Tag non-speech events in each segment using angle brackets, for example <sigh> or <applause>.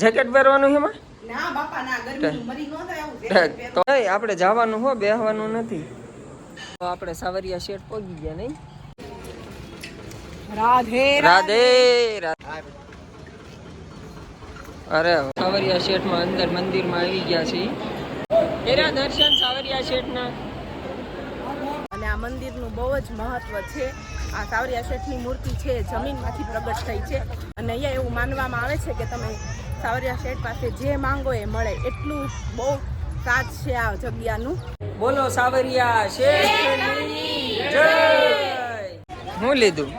Jacket પહેરવાનું છે એમાં? ના બાપા ના ગરમી મરી ન થાય આવું તો આપણે જવાનું હો બેહવાનું નથી. તો આપણે સાવરિયા શેઠ પહોંચી ગયા નહીં? રાધે રાધે રાધે. અરે સાવરિયા શેઠમાં અંદર મંદિરમાં આવી ગયા છીએ. એરા દર્શન સાવરિયા શેઠ ના અને આ મંદિરનું બહુ જ મહત્વ છે. આ સાવરિયા શેઠની મૂર્તિ છે જમીન જમીનમાંથી પ્રગટ થઈ છે. અને અહીંયા એવું માનવામાં આવે છે કે તમે સાવરિયા શેઠ પાસે જે માંગો એ મળે. એટલું બહુ સાચ છે આ જગ્યાનું. બોલો સાવરિયા શેઠની જય. હું લીધું?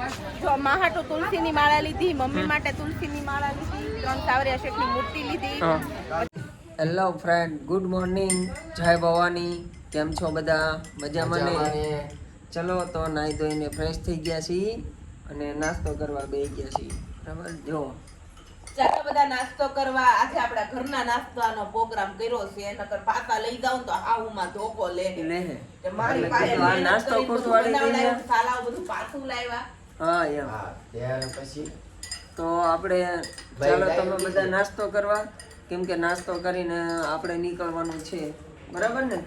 જો માહાટુ તુલસીની માળા લીધી મમ્મી માટે તુલસીની માળા લીધી ત્રણ સાવરિયા શેઠની મૂર્તિ લીધી. હેલો ફ્રેન્ડ ગુડ મોર્નિંગ જય ભવાની. કેમ છો બધા? મજામાં ને? ચલો તો નાહી ધોઈને ફ્રેશ થઈ ગયા છીએ અને નાસ્તો કરવા બેસી ગયા છીએ. બરાબર? જો. ચાલો બધા નાસ્તો કરવા આજે આપણા ઘરના નાસ્તાનો પ્રોગ્રામ કર્યો છે નકર પાતા લઈ જાઉં તો હાઉમાં ધોકો લે. ને કે મારી પાસે નાસ્તો કરતો વાળી દઈએ. બનાવડાવ્યું, બધું પાછું લાવ્યા. હા એમ. તો આપણે ચાલો તમે બધા નાસ્તો કરવા. કેમ કે નાસ્તો કરીને આપણે નીકળવાનું છે. બરાબર ને?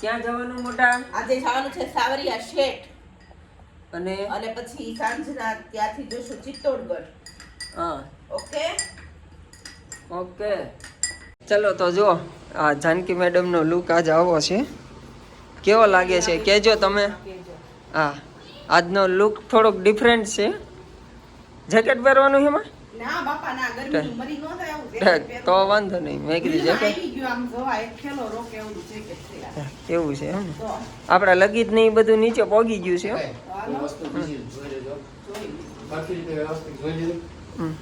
ક્યાં જવાનું મોટા? આજે જવાનું છે સાવરિયા શેઠ. અને? અને પછી સાંજના ત્યાંથી જશું ચિત્તોડગઢ. હા. ઓકે ઓકે ચલો તો જો આ જાનકી મેડમનો લુક આજ આવો છે. કેવો લાગે છે? કહેજો તમે. હા. આજનો લુક થોડોક ડિફરન્ટ છે. જેકેટ પહેરવાનું છે એમાં ના બાપા ના ગરમી મરી ન થાય આવું jacket પહેરો. તો વાંધો નહીં મેં કીધું જેકેટ એવું છે કેવું છે એમ આપણા લગીત ને એ બધું નીચે પોગી ગયું છે હમ.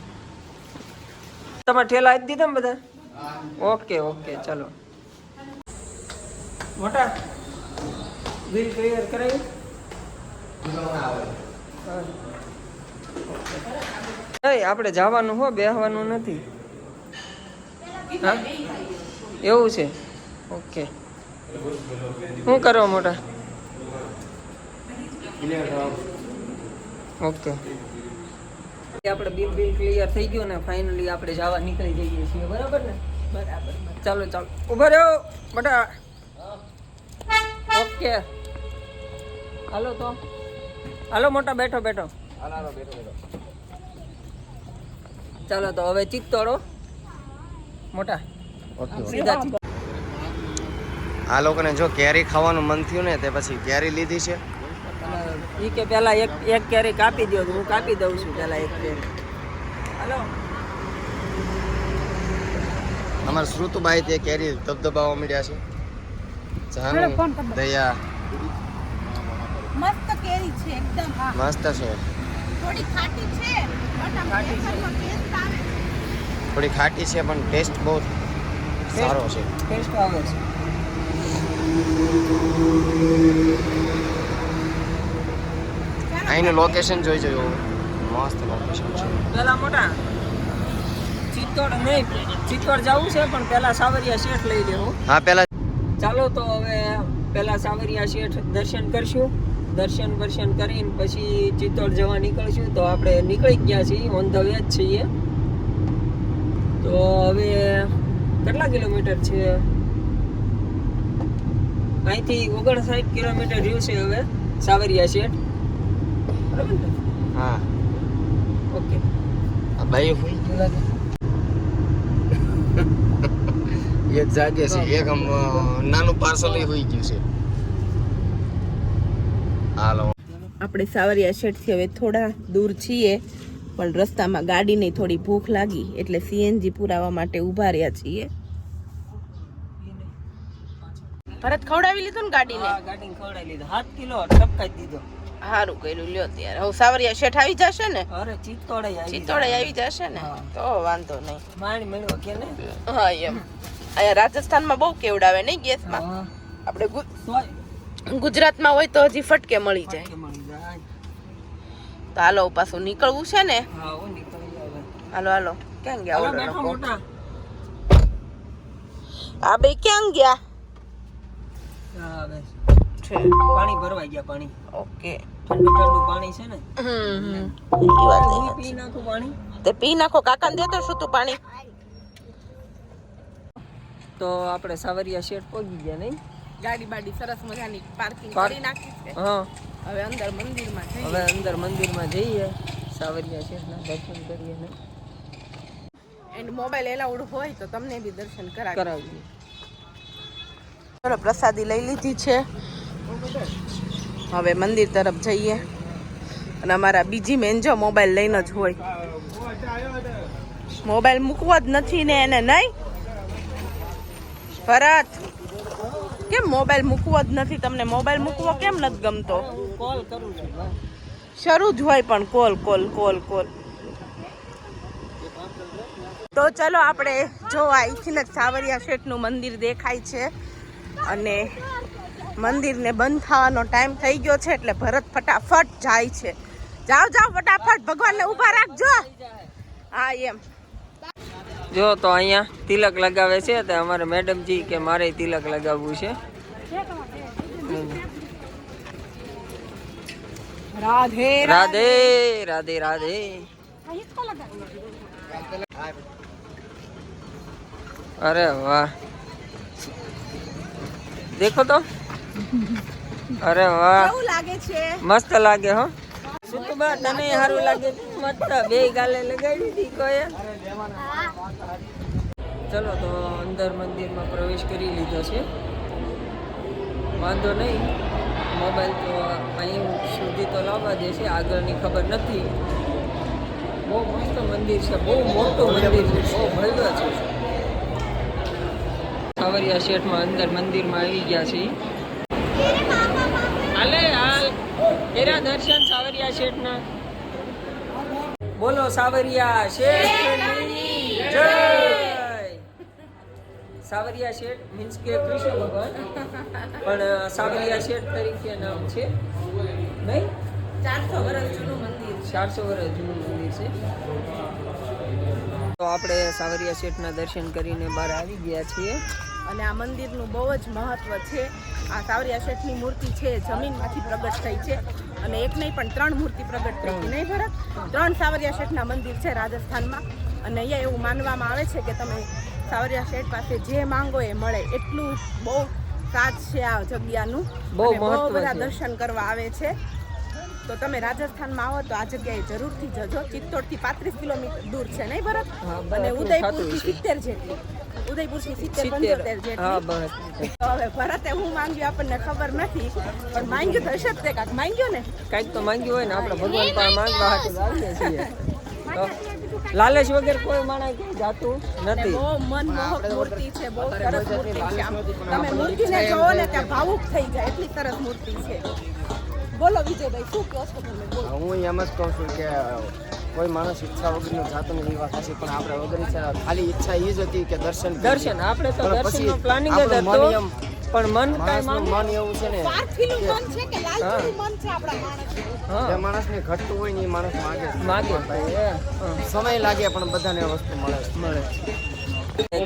તમારે ઠેલા આપી દીધા ને બધા? ઓકે ઓકે ચલો. મોટા બિલ ક્લિયર કરાવી. નહીં આપણે જવાનું હો બેહવાનું નથી. હા? એવું છે? ઓકે. શું કરો મોટા? ઓકે. આપણે બિલ બિલ ક્લિયર થઈ ગયું ને ફાઇનલી આપણે જવા નીકળી જઈએ છીએ. બરાબર ને? બરાબર ચાલો ચાલો. ઊભા રહ્યો બટા ઓકે. હાલો તો. હાલો મોટા બેઠો બેઠો. ચાલો તો હવે ચિત્તોડો મોટા. સીધા આ લોકોને જો કેરી ખાવાનું મન થયું ને તે પછી કેરી લીધી છે. ઈ કે પેલા એક એક કેરી કાપી દો તો હું કાપી દઉં છું પેલા એક કેરી હાલો. અમારા શ્રુતુભાઈ તે કેરી ધબધબાવા મળ્યા છે. જાનુ દયા. મસ્ત કેરી છે એકદમ હા. મસ્ત છે. થોડી ખાટી છે. થોડી ખાટી છે પણ ટેસ્ટ બહુ સારો છે. ટેસ્ટ આવે છે. અહીંનું લોકેશન જોઈ જોયું મસ્ત લોકેશન છે. પેલા મોટા. ચિત્તોડ નહીં. ચિત્તોડ જવું છે પણ પેલા સાવરિયા શેઠ લઈ લેવું હા પેલા ચાલો તો હવે પેલા સાવરિયા શેઠ દર્શન કરશું. દર્શન દર્શન કરીને પછી ચિત્તોડ જવા નીકળશું. તો આપણે નીકળી ગયા છીએ ઓન ધ વે જ છીએ. તો હવે કેટલા કિલોમીટર છે? અહીંથી ઓગણસાઠ કિલોમીટર રહ્યું છે હવે સાવરિયા શેઠ. બરાબર ને હા. ઓકે આ બાઈ હોઈ ગયું લાગે એક જાગે છે એક આમ નાનું પાર્સલ હોઈ ગયું છે. હાલો. આપણે સાવરિયા શેઠથી હવે થોડા દૂર છીએ પણ રસ્તામાં ગાડીની થોડી ભૂખ લાગી એટલે સીએનજી પુરાવા માટે ઊભા રહ્યા છીએ. ભરત ખવડાવી લીધું ને ગાડીને? આ ગાડી ખવડાવી લીધું. હાથ કિલો ટપકાઈ દીધો. સારું કર્યું લ્યો ત્યારે. હવે સાવરિયા શેઠ આવી જશે ને? અરે ચિત્તોડે આવી ચિત્તોડે આવી જશે ને? તો વાંધો નહીં. માણી મેળવો કે ને હા એમ. અહીંયા રાજસ્થાનમાં બહુ કેવડાવે નહીં ગેસમાં? હા. આપણે ગુજરાતમાં હોય તો હજી ફટકે મળી જાય. તો હાલો પાછું નીકળવું છે ને? હા હું હાલો હાલો. ક્યાં ગયા ઓર્ડર આ બે ક્યાં ગયા? હા બસ. છે. પાણી ભરવાઈ ગયા પાણી. ઓકે. ઠંડુ ઠંડુ પાણી છે ને. હમ એ વાત પી નાખો પાણી? તે પી નાખો કાકાને દેતો શું તું પાણી? તો આપણે સાવરિયા શેઠ પહોંચી ગયા નહીં? ગાડી બાડી સરસ મજાની પાર્કિંગ કરી નાખી છે. હા. હવે અંદર મંદિરમાં જઈએ. હવે અંદર મંદિરમાં જઈએ. સાવરિયા શેઠના દર્શન કરીએ ને. એન્ડ મોબાઈલ એલાઉડ હોય તો તમને બી દર્શન કરાવી. કરાવીએ. ચલો પ્રસાદી લઈ લીધી છે. હવે મંદિર તરફ જઈએ. અને અમારા બીજી મેન જો મોબાઈલ લઈને જ હોય. મોબાઈલ મૂકવો જ નથી ને એને નહીં. ભરત, કેમ મોબાઈલ મૂકવો જ નથી? તમને મોબાઈલ મૂકવો કેમ નથી ગમતો? કોલ શરૂ જ હોય પણ કોલ કોલ કોલ કોલ તો ચલો આપણે જો અહીંથી જ સાવરિયા શેઠનું મંદિર દેખાય છે. અને મંદિરને બંધ થવાનો ટાઈમ થઈ ગયો છે એટલે ભરત ફટાફટ જાય છે. જાઓ જાઓ ફટાફટ. ભગવાનને ઊભા રાખજો. હા એમ. જો તો અહીંયા તિલક લગાવે છે તો અમારે મેડમજી કે મારે તિલક લગાવવું છે. રાધે રાધે રાધે રાધે. અરે વાહ. દેખો તો. અરે વાહ. કેવું લાગે છે? મસ્ત લાગે હો. સુકબા તને સારું લાગે મસ્ત બે ગાલે લગાવી હતી કોઈ ચલો તો અંદર મંદિરમાં પ્રવેશ કરી લીધો છે. વાંધો નહીં. મોબાઈલ તો અહીં સુધી તો લાવવા દે છે આગળની ખબર નથી. બહુ મસ્ત મંદિર છે બહુ મોટું મંદિર છે બહુ ભવ્ય છે. સાવરિયા શેઠમાં અંદર મંદિરમાં આવી ગયા છીએ હાલે હાલ તેરા દર્શન સાવરિયા શેઠના. બોલો સાવરિયા શેઠની જય! સાવરિયા શેઠ મીન્સ કે કૃષ્ણ ભગવાન. પણ સાવરિયા શેઠ તરીકે નામ છે. નહીં? ચારસો વર્ષ જૂનું મંદિર ચારસો વર્ષ જૂનું મંદિર છે. તો આપણે સાવરિયા શેઠના દર્શન કરીને બહાર આવી ગયા છીએ. અને આ મંદિરનું બહુ જ મહત્વ છે. આ સાવરિયા શેઠની મૂર્તિ છે જમીનમાંથી પ્રગટ થઈ છે અને એક નહીં પણ ત્રણ મૂર્તિ પ્રગટ થઈ છે. નહીં ભરત? ત્રણ સાવરિયા શેઠના મંદિર છે રાજસ્થાનમાં. અને અહીંયા એવું માનવામાં આવે છે કે તમે સાવરિયા શેઠ પાસે જે માંગો એ મળે એટલું બહુ સાચ છે આ જગ્યાનું. બહુ બહુ બધા દર્શન કરવા આવે છે. તો તમે રાજસ્થાનમાં આવો તો આ જગ્યાએ જરૂરથી જજો. ચિત્તોડથી પાંત્રીસ કિલોમીટર દૂર છે. નહીં ભરત? અને ઉદયપુરથી સિત્તેર જેટલી. ઉદયપુરથી થી સિત્તેર. પંચોતેર જેટલી. હવે ભરતે હું માંગ્યું આપણને ખબર નથી પણ માંગ્યું તો હશે જ તે કાંક. માંગ્યું ને? કાંઈક તો માંગ્યું હોય ને આપણે ભગવાન પાસે માંગવા હાટું આવીએ છીએ. લાલચ વગર કોઈ માણસ ક્યાંય જાતું નથી. બહુ મનમોહક મૂર્તિ છે બહુ સરસ મૂર્તિ છે તમે મૂર્તિને જોવો ને ત્યાં ભાવુક થઈ જાય એટલી સરસ મૂર્તિ છે. બોલો વિજયભાઈ શું કહો છો તમે? હું એમ જ કહું છું કે કોઈ માણસ ઈચ્છા વગરનું જાતું નથી એ વાત પણ આપણે વગર ઈચ્છા ખાલી ઈચ્છા એ જ હતી કે દર્શન દર્શન આપણે તો પણ પ્લાનિંગ જ હતો પણ મન કાંઈ મન એવું છે ને સ્વાર્થીનું મન છે કે લાલચીનું મન છે આપણા માણસનું? જે હા માણસને ઘટતું હોય ને એ માણસ માગે. માગે. ભાઈ સમય લાગે પણ બધાને વસ્તુ મળે છે. મળે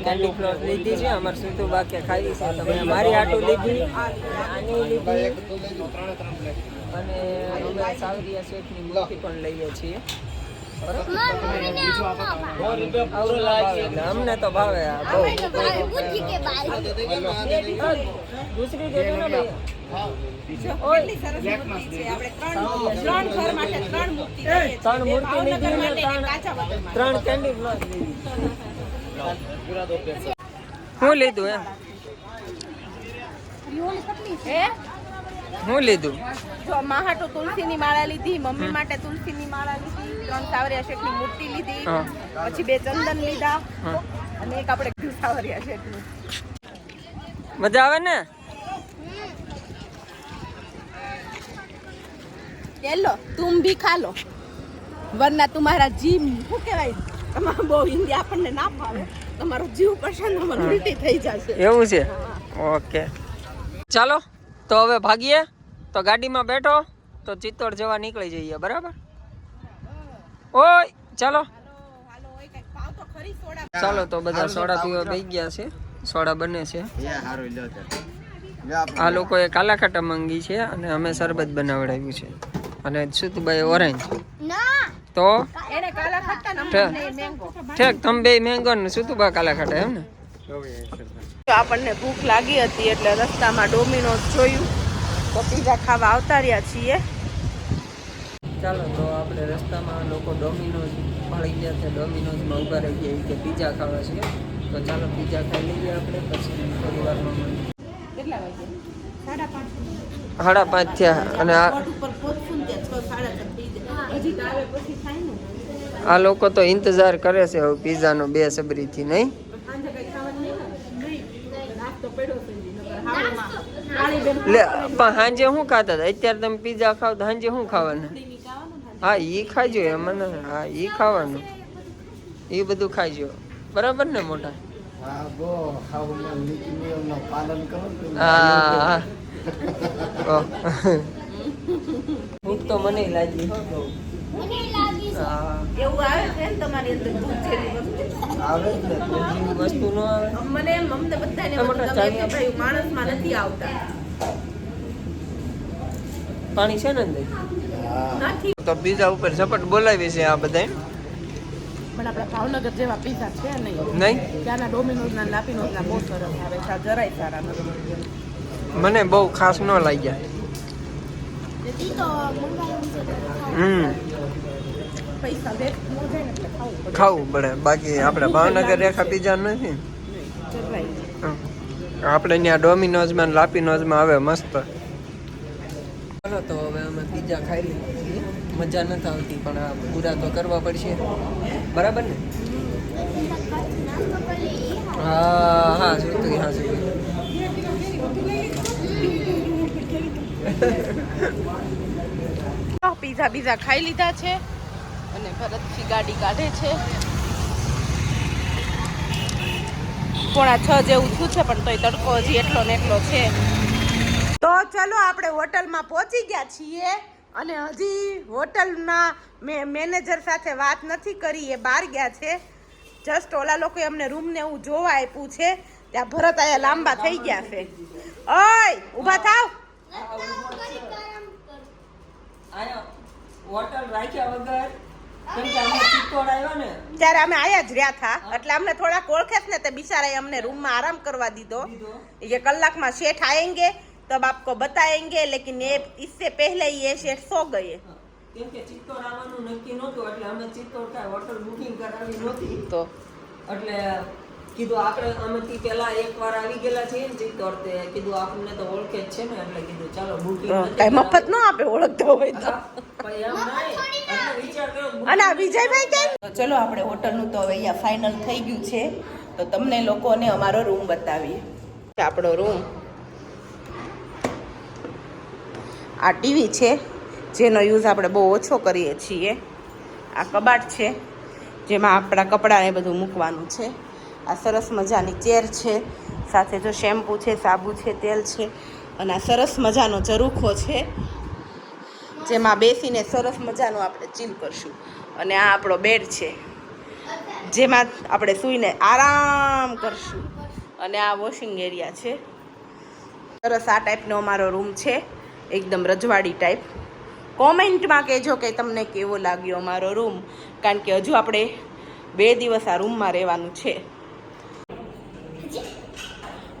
કેન્ડી ફ્લોર લીધી છે અમારે સીધું બાકી ખાવી છે. તમે મારી આટું લીધી. આની લીધી. અને અમે સાવરિયા શેઠની મૂર્તિ પણ લઈએ છીએ. અમને તો ભાવે દૂસરી દેજો ને ત્રણ મૂર્તિ ત્રણ મૂર્તિ લીધી કેન્ડી એમ હું લીધું? જો માહાટુ તુલસીની માળા લીધી મમ્મી માટે તુલસીની માળા લીધી. ત્રણ સાવરિયા શેઠની મૂર્તિ લીધી. પછી બે ચંદન લીધા. અને એક આપણે સાવરિયા શેઠનું. મજા આવે ને? યેલો તુમ ભી ખા લો. વરના તમારા જીમ શું કહેવાય? તમારું બહુ હિન્દી આપણને ના ભાવે તમારો જીવ પસંદ તમારું ઉલટી થઈ જશે. એવું છે? ઓકે. ચાલો તો હવે ભાગીએ. તો ગાડીમાં બેઠો. તો ચિત્તોડ જવા નીકળી જઈએ બરાબર? ઓય ચાલો. હાલો ઓય કંઈક ભાવ તો ખરી સોડા ચાલો તો બધા સોડા પીવા થઈ ગયા છે. સોડા બને છે. આ લોકોએ કાલા ખાટા માંગી છે અને અમે શરબત બનાવડાવ્યું છે. અને સુતુભાઈ ઓરેન્જ. તો? ઠેક. તમે બે મેંગો ને સુતુબા કાલાકાટા એમ ને? તો આપણને ભૂખ લાગી હતી એટલે રસ્તામાં ડોમિનોઝ જોયું. તો પીઝા ખાવા આવતા રહ્યા છીએ. ચાલો તો આપણે રસ્તામાં લોકો ડોમિનોઝ મળી ગયા છે. ડોમિનોઝમાં ઊભા રહી ગયા કે પીઝા ખાવા છે. તો ચાલો પીઝા ખાઈ લઈએ આપણે પછી થોડી વારમાં મળીએ. કેટલા વાગે? સાડા પાંચ સાડા પાંચ થયા અને આ લોકો તો ઇંતજાર કરે છે હવે પીઝાનો બે સબરીથી નહીં? લે પણ સાંજે શું ખાતા હતા? અત્યારે તમે પીઝા ખાવ તો સાંજે શું ખાવાના. હા એ ખાજો એમાં મને હા એ ખાવાનું. એ બધું ખાજો બરાબર ને મોટા? હા બો ખાવું નીતિ નિયમનું પાલન કરો ને તો હા ઓહ. <laughs> ભૂખ તો મને લાગી. હા. એવું આવે છે તમારી અંદર આવે ને વસ્તુ ન આવે. મને અમને બધાને. ભાઈ માણસમાં નથી આવતા. પાણી છે ને અંદર? તો પીઝા ઉપર ઝપટ બોલાવી છે આ બધા પણ આપણા ભાવનગર જેવા પીઝા છે નહીં. નહીં? ત્યાંના ડોમિનોઝના લાપીનોઝના બહુ સરસ આવે છે. જરાય સારા નથી. મને બહુ ખાસ ન લાગ્યા. હમ. ન ખાવું પડે. બાકી આપણે ભાવનગર રેખા પીઝા નથી. આપણે ત્યાં ડોમિનોઝમાં ને લાપીનોઝમાં આવે મસ્ત. ચાલો તો હવે અમે પીઝા ખાઈ લીધા. છીએ મજા નથી આવતી, પણ આ પૂરા તો કરવા પડશે. બરાબર ને? હા હા શું હા શું પીઝા બીઝા ખાઈ લીધા છે અને ભરતથી ગાડી કાઢે છે. પોણા છ જેવું થયું છે, પણ તોય તડકો હજી એટલો ને એટલો છે. તો ચલો આપણે હોટલમાં પહોંચી ગયા છીએ અને હજી હોટલના મેં મેનેજર સાથે વાત નથી કરી એ બહાર ગયા છે. જસ્ટ ઓલા લોકોએ અમને રૂમને એવું જોવા આપ્યું છે. ત્યાં ભરત આયા લાંબા થઈ ગયા છે. ઓય ઊભા થાવ. ત્યારે અમે આયા જ રહ્યા હતા એટલે અમને થોડાક ઓળખે ને તે બિચારાએ અમને રૂમમાં આરામ કરવા દીધો. એ કલાકમાં શેઠ આયેંગે तब आपको बताएंगे लेकिन ये इससे पहले ये सेठ सो गए કેમ કે ચિત્તોડ આવવાનું નક્કી નહોતું એટલે અમે ચિત્તોડ કાંઈ હોટલ બુકિંગ કરાવી નહોતી તો એટલે કીધું આપણે આમાંથી પહેલા એકવાર આવી ગયેલા છીએ ને ચિત્તોડ તે કીધું આપણને તો ઓળખે જ છે ને એટલે કીધું ચાલો બુકિંગ કઈ મફત ન આપે ઓળખતો હોય તો અને આ વિજયભાઈ કેમ ચલો આપણે હોટલનું તો હવે અહીંયા ફાઇનલ થઈ ગયું છે તો તમને લોકોને અમારો રૂમ બતાવીએ આપણો રૂમ આ ટીવી છે, જેનો યુઝ આપણે બહુ ઓછો કરીએ છીએ. આ કબાટ છે, જેમાં આપણા કપડાને બધું મૂકવાનું છે. આ સરસ મજાની ચેર છે, સાથે જો શેમ્પૂ છે, સાબુ છે, તેલ છે, અને આ સરસ મજાનો ઝરૂખો છે, જેમાં બેસીને સરસ મજાનું આપણે ચીલ કરશું. અને આ આપણો બેડ છે, જેમાં આપણે સૂઈને આરામ કરશું. અને આ વોશિંગ એરિયા છે. સરસ આ ટાઈપનો અમારો રૂમ છે. એકદમ રજવાડી ટાઈપ કોમેન્ટમાં કહેજો કે તમને કેવો લાગ્યો અમારો રૂમ કારણ કે હજુ આપણે બે દિવસ આ રૂમમાં રહેવાનું છે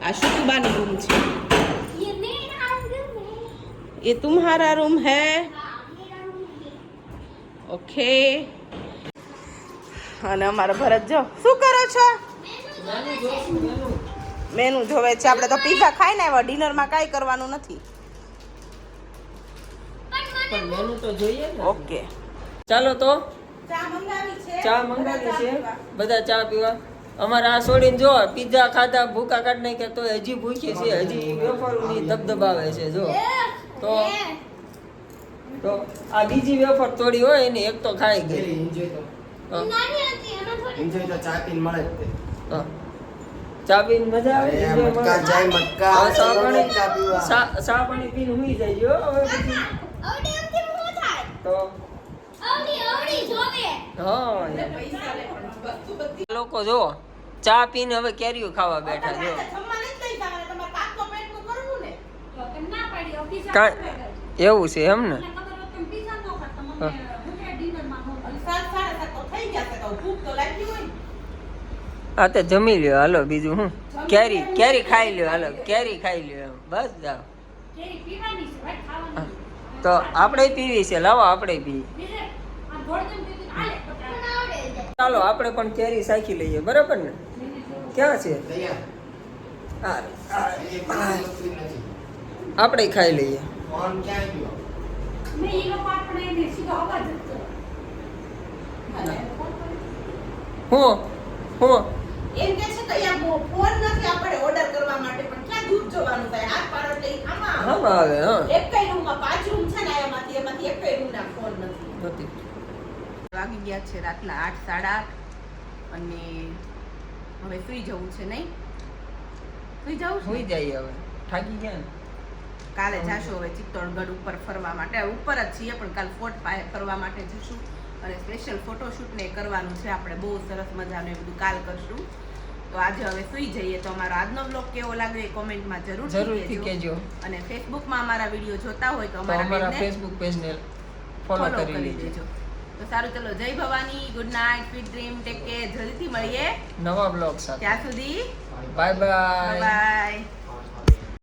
આ શુકુબાની રૂમ છે ये तुम्हारा रूम है ઓકે અને અમારો ભરત જો શું કરો છો મેનુ જોવે છે આપણે તો પીઝા ખાઈને આવ્યા ડિનરમાં કાંઈ કરવાનું નથી પણ મેનુ તો જોઈએ ને. ઓકે. ચાલો તો. ચા મંગાવી છે. ચા મંગાવી છે? બધા ચા પીવા? અમારે આ છોડીને જો પીઝા ખાધા ભૂકા કાઢ નાખ્યા તો હજી ભૂખી છે હજી વેફરની ધબધબાવે છે જો. તો તો આ બીજી વેફર તોડી હોય એની એક તો ખાઈ ગઈ. એન્જોય તો. તો, ચા પીને મળે જ તે. તો. ચા પીને મજા આવે મટકા જાય મટકા. પીને જાય હવે પછી તો હા લોકો જો ચા પીને હવે કેરીઓ ખાવા બેઠા જો. કાંઈ એવું છે એમ ને? હા. તો જમી લ્યો હાલો બીજું હું? કેરી કેરી ખાઈ લ્યો. હાલો કેરી ખાઈ લ્યો એમ. બસ જાઓ. તો આપણે પીવી છે. લાવો આપણે પીવી ચાલો આપણે પણ કેરી સાખી લઈએ. બરાબર ને? ક્યાં છે. આપણે ખાઈ લઈએ. હું? હું? એમ કે છે કે ફોન નથી આપણે ઓર્ડર કરવા માટે પણ ક્યાં દૂર જવાનું થાય હાથ પાડો એટલે આમાં આવે. આવે હા. એક કઈ રૂમમાં પાંચ રૂમ છે એમાંથી એમાંથી એક રૂમના ફોન નથી. નથી. વાગી ગયા છે રાતના આઠ સાડા આઠ અને હવે સુઈ જવું છે નહીં? સુઈ જવું સુઈ જાય હવે. થાકી ગયા કાલે જાશું હવે ચિત્તોડગઢ ઉપર ફરવા માટે. ઉપર જ છીએ પણ કાલ ફોર્ટ પાસે ફરવા માટે જશું. અને સ્પેશિયલ ફોટોશૂટ ને કરવાનું છે. આપણે બહુ સરસ મજાનું એ બધું કાલ કરશું. તો આજે હવે સુઈ જઈએ તો અમારો આજનો બ્લોગ કેવો લાગ્યો એ કોમેન્ટમાં જરૂર જરૂરથી કહેજો. અને ફેસબુકમાં અમારા વીડિયો જોતા હોય તો અમારા ફેસબુક પેજને ફોલો કરી લેજો. દેજો. તો સારું ચલો જય Bhavani good night sweet dream take care જલ્દીથી મળીએ. નવા બ્લોગ સાથે. ત્યાં સુધી બાય બાય બાય